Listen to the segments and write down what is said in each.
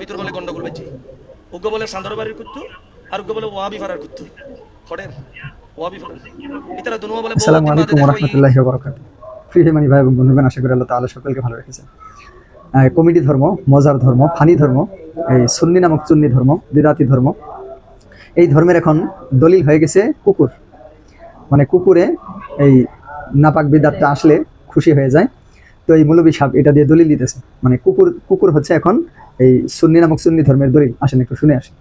ভিতর বলে গন্ডগোল বেঁচে। উগ্র বলে সান্দর বাড়ির কুত্তু আর উগ্র বলে ওয়াবি ফারার কুত্তু। খড়ের ওয়াবি ফারার ইতারা দুনুয়া বলে আসসালামু আলাইকুম রহমতুল্লাহি ওবরাকাত প্রিয় মানি ভাই এবং বন্ধুগণ আশা করি আল্লাহ তাআলা সকলকে ভালো রেখেছেন। আহ, কমিটি ধর্ম মজার ধর্ম ফানি ধর্ম এই সুন্নি নামক চুন্নি ধর্ম বিদাতি ধর্ম এই ধর্মের এখন দলিল হয়ে গেছে কুকুর। মানে কুকুরে এই নাপাক বিদাতটা আসলে খুশি হয়ে যায়। তো এই মৌলবী সাপ এটা দিয়ে দলিল দিতেছে। মানে কুকুর কুকুর হচ্ছে এখন এই সুন্নি নামক সুন্নি ধর্মের দলিল। আসেন একটু শুনে আসেন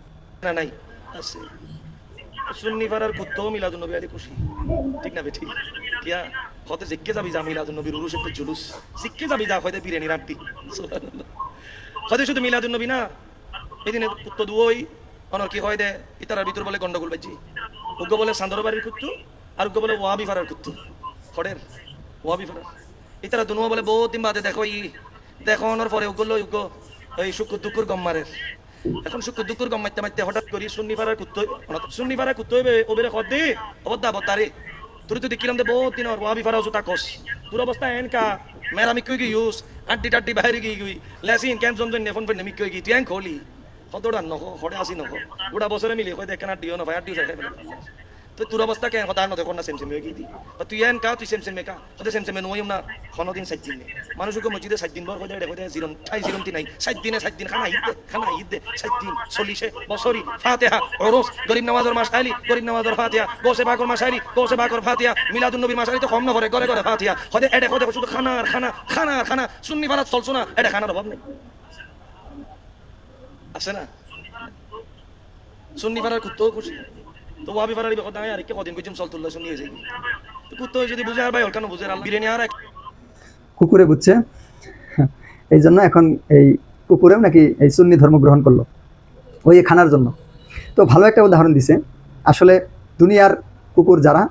যাবি যা যাবি যা শুধু না কি দে? গন্ডগোল বাজি উগ্র বলে সান্দর বাড়ির কুত্তু, আর উগ্র বলে ওয়াবি ফারার কুত্তু। খড়ের, ওয়াবি ফারার ইতারা দুনুয়া বলে বহুত দিন বাদে দেখো ই দেখো, অনর পরে উগ্র লই উগ্র, এই শুকুর দুকুর গম্মারের এখন শুক্র দুকুর গম মারতে মারতে হঠাৎ করি পাড়ার কুত্তো পাড়ার কুত্তো হইবে, ওবেরে কদ দে অবদ্দা বতারে। তুই তো দেখিলাম দে বহুত দিন ওর ওয়াবি ফারা জুতা কস। তোর অবস্থা এনকা মেরা কই ইউজ আড্ডি টাড্ডি বাইরে গই গই লেসিন কেন নেফন ফেন মিক কই গই তুই খোলি। হতডা নখ হড়ে আসি নখ গোটা বছরে মিলি কই দেখ না দিও না ভাই আড্ডি তো তোর অবস্থা কেন? কথা নদে কোন সেম সেম গই দি তুই এন কা, তুই সেম সেম কা? তুই সেম সেম নইম না কোনো দিন সাইড দিন মানুষকে মসজিদে সাইড দিন বর কই দে কই জিরন ঠাই জিরন তি নাই। সাইড দিনে সাইড দিন, খানা ঈদ খানা ঈদ দে। সাইড দিন, চল্লিশে বছরি ফাতিহা, ওরস। গরিব নামাজের মাস আইলি গরিব নামাজের ফাতিহা, গোসে বাকর মাস আইলি গোসে বাকর ফাতিহা, মিলাদুন নবীর মাস আইলি তো কম না করে ঘরে ঘরে ফাতিহা। হদে এডে, হদে শুধু খানা খানা খানা খানা। সুন্নি ভাড়া চলছো না এটা খানার অভাব নেই। আছে না? সুন্নি ভাড়ার কুত্তো খুশি। তো ওয়াবি ভাড়ার কথা আর কে কদিন কইছুম চল তুললে শুনিয়ে যাই তো কুত্তো যদি বুঝে আর ভাই, ওর কেন বুঝে আর বিরিয়ানি আর কুকুরে বুঝছে। এই জন্য এখন এই কুকুরেও নাকি এই সুন্নি ধর্ম গ্রহণ করল, ওই খানার জন্য। তো ভালো একটা উদাহরণ দিছে। আসলে দুনিয়ার কুকুর যারা,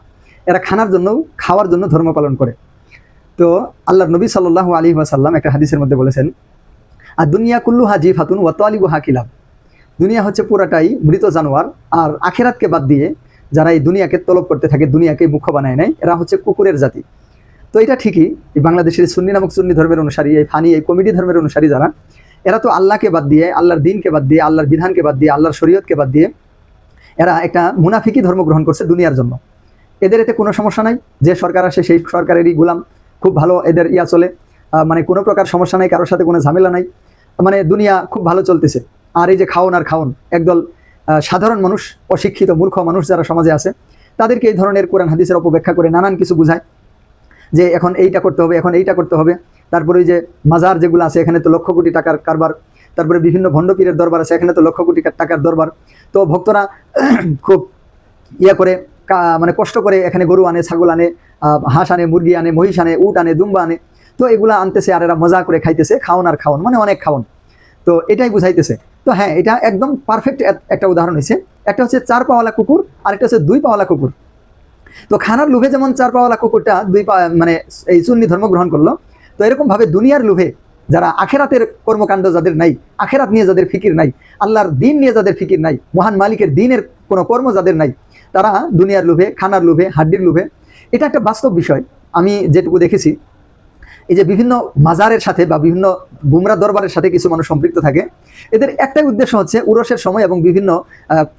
এরা খানার জন্য খাওয়ার জন্য ধর্ম পালন করে। তো আল্লাহ নবী সাল্লাহ আলী ওয়াসাল্লাম একটা হাদিসের মধ্যে বলেছেন আর দুনিয়া কুল্লু হাজি ফাতুন ওয়াত আলী গুহা কিলাব। দুনিয়া হচ্ছে পুরাটাই মৃত জানোয়ার আর আখেরাতকে বাদ দিয়ে যারা এই দুনিয়াকে তলব করতে থাকে দুনিয়াকে মুখ্য বানায় নেয়, এরা হচ্ছে কুকুরের জাতি। তো এটা ঠিকই বাংলাদেশের সুন্নি নামক সুন্নি ধর্মের অনুসারী, এই ফানি, এই কমিটি ধর্মের অনুসারী যারা, এরা তো আল্লাহকে বাদ দিয়ে, আল্লাহর দিনকে বাদ দিয়ে, আল্লাহর বিধানকে বাদ দিয়ে, আল্লাহর শরীয়তকে বাদ দিয়ে, এরা একটা মুনাফিকি ধর্ম গ্রহণ করছে দুনিয়ার জন্য। এদের এতে কোনো সমস্যা নাই, যে সরকার আসে সেই সরকারেরই গোলাম, খুব ভালো এদের ইয়া চলে মানে কোনো প্রকার সমস্যা নাই, কারোর সাথে কোনো ঝামেলা নাই মানে দুনিয়া খুব ভালো চলতেছে। আর এই যে খাওন আর খাওন, একদল সাধারণ মানুষ, অশিক্ষিত মূর্খ মানুষ যারা সমাজে আছে, তাদেরকে এই ধরনের কোরআন হাদিসের অপব্যাখ্যা করে নানান কিছু বুঝায়, যে এখন এইটা করতে হবে, এখন এইটা করতে হবে। তারপরে ওই যে মাজার যেগুলো আছে, এখানে তো লক্ষ কোটি টাকার কারবার। তারপরে বিভিন্ন ভণ্ডপীরের দরবার আছে, এখানে তো লক্ষ কোটি টাকার দরবার। তো ভক্তরা খুব ইয়া করে মানে কষ্ট করে এখানে গরু আনে, ছাগল আনে হাঁস আনে, মুরগি আনে, মহিষ আনে, উট আনে, দুম্বা আনে। তো এগুলা আনতেছে আর এরা মজা করে খাইতেছে, খাওন আর খাওন মানে অনেক খাওন। তো এটাই বুঝাইতেছে। তো হ্যাঁ এটা একদম পারফেক্ট একটা উদাহরণ হয়েছে। একটা হচ্ছে চার পাওয়ালা কুকুর, আর একটা হচ্ছে দুই পাওয়ালা কুকুর। তো খানার লোভে যেমন চার পাওয়ালা কুকুরটা দুই পা মানে এই সুন্নি ধর্ম গ্রহণ করল, তো এরকম ভাবে দুনিয়ার লোভে যারা আখেরাতের কর্মকাণ্ড যাদের নাই, আখেরাত নিয়ে যাদের ফিকির নাই, আল্লাহর দিন নিয়ে যাদের ফিকির নাই, মহান মালিকের দিনের কোনো কর্ম যাদের নাই, তারা দুনিয়ার লোভে, খানার লোভে, হাড্ডির লোভে। এটা একটা বাস্তব বিষয়। আমি যেটুকু দেখেছি এই যে বিভিন্ন মাজারের সাথে বা বিভিন্ন বুমরা দরবারের সাথে কিছু মানুষ সম্পৃক্ত থাকে। এদের একটাই উদ্দেশ্য হচ্ছে উরসের সময় এবং বিভিন্ন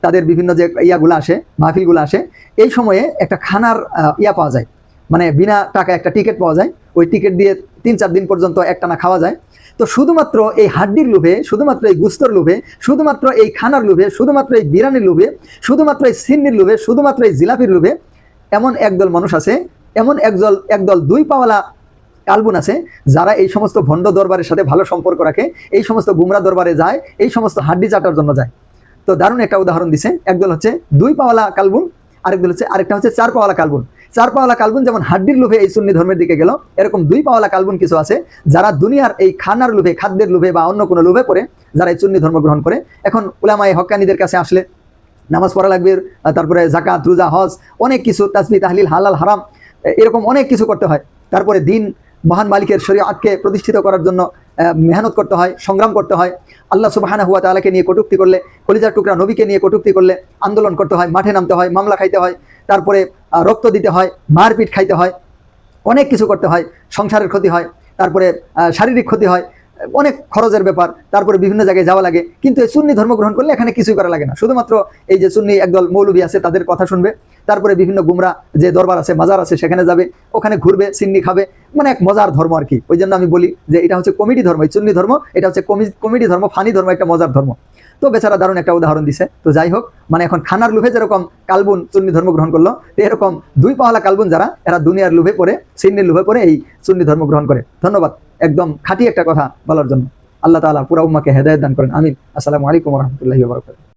তাদের বিভিন্ন যে ইয়াগুলো আসে, মাহফিলগুলো আসে, এই সময়ে একটা খানার ইয়া পাওয়া যায়। মানে বিনা টাকা একটা টিকিট পাওয়া যায়। ওই টিকিট দিয়ে তিন চার দিন পর্যন্ত একটানা খাওয়া যায়। তো শুধুমাত্র এই হাড্ডির লোভে, শুধুমাত্র এই গুস্তর লোভে, শুধুমাত্র এই খানার লোভে, শুধুমাত্র এই বিরানির লোভে, শুধুমাত্র এই সিন্নির লোভে, শুধুমাত্র এই জিলাপির লোভে এমন একদল মানুষ আছে, এমন একদল একদল দুই পাওয়ালা কালবুন আছে, যারা এই সমস্ত ভণ্ড দরবারের সাথে ভালো সম্পর্ক রাখে, এই সমস্ত গুমরা দরবারে যায়, এই সমস্ত হাড্ডি চাটার জন্য যায়। তো দারুণ একটা উদাহরণ দিছে। একদল হচ্ছে দুই পাওয়ালা কালবুন, আরেকদল হচ্ছে আরেকটা হচ্ছে চার পাওয়ালা কালবুন। চার পাওয়ালা কালবুন যেমন হাড্ডির লোভে এই সুন্নি ধর্মের দিকে গেল, এরকম দুই পাওয়ালা কালবুন কিছু আছে, যারা দুনিয়ার এই খানার লোভে, খাদ্যের লোভে বা অন্য কোনো লোভে পড়ে, যারা এই সুন্নি ধর্ম গ্রহণ করে। এখন উলামায় হক্কানিদের কাছে আসলে নামাজ পড়া লাগবে, তারপরে জাকাত রোজা, হজ, অনেক কিছু তাসবি তাহলিল, হালাল, হারাম এরকম অনেক কিছু করতে হয়। তারপরে দিন মহান মালিকের শরীয়তকে প্রতিষ্ঠিত করার জন্য মেহনত করতে হয়, সংগ্রাম করতে হয়। আল্লাহ সুবাহানা হুয়া তালাকে নিয়ে কটুক্তি করলে, কলিজার টুকরা নবীকে নিয়ে কটুক্তি করলে, আন্দোলন করতে হয়, মাঠে নামতে হয়, মামলা খাইতে হয়, তারপরে রক্ত দিতে হয়, মারপিট খাইতে হয়, অনেক কিছু করতে হয়, সংসারের ক্ষতি হয়, তারপরে শারীরিক ক্ষতি হয় অনেক খরচের ব্যাপার, তারপরে বিভিন্ন জায়গায় যাওয়া লাগে, কিন্তু এই সুন্নি ধর্ম গ্রহণ করলে এখানে কিছুই করা লাগে না। শুধুমাত্র এই যে সুন্নি একদল মৌলবী আছে, তাদের কথা শুনবে, তারপরে বিভিন্ন গুমরা যে দরবার আছে, মাজার আছে, সেখানে যাবে, ওখানে ঘুরবে, সিন্নি খাবে মানে এক মজার ধর্ম আর কি। ওই জন্য আমি বলি যে এটা হচ্ছে কমিটি ধর্ম, এই সুন্নি ধর্ম, এটা হচ্ছে কমিটি ধর্ম, ফানি ধর্ম, একটা মজার ধর্ম। তো বেচারা দারুণ একটা উদাহরণ দিছে। তো যাই হোক মানে এখন খানার লোভে যেরকম কালবুন চুন্নি ধর্ম গ্রহণ করল, এরকম দুই পাহলা কালবুন যারা, এরা দুনিয়ার লোভে পড়ে, সিন্নির লোভে পড়ে এই সুন্নি ধর্ম গ্রহণ করে। ধন্যবাদ। একদম খাঁটি একটা কথা বলার জন্য। আল্লাহ তালা পুরা উম্মাকে হেদায়ত দান করেন। আমিন। আসসালামু আলাইকুম রহমতুল্লাহি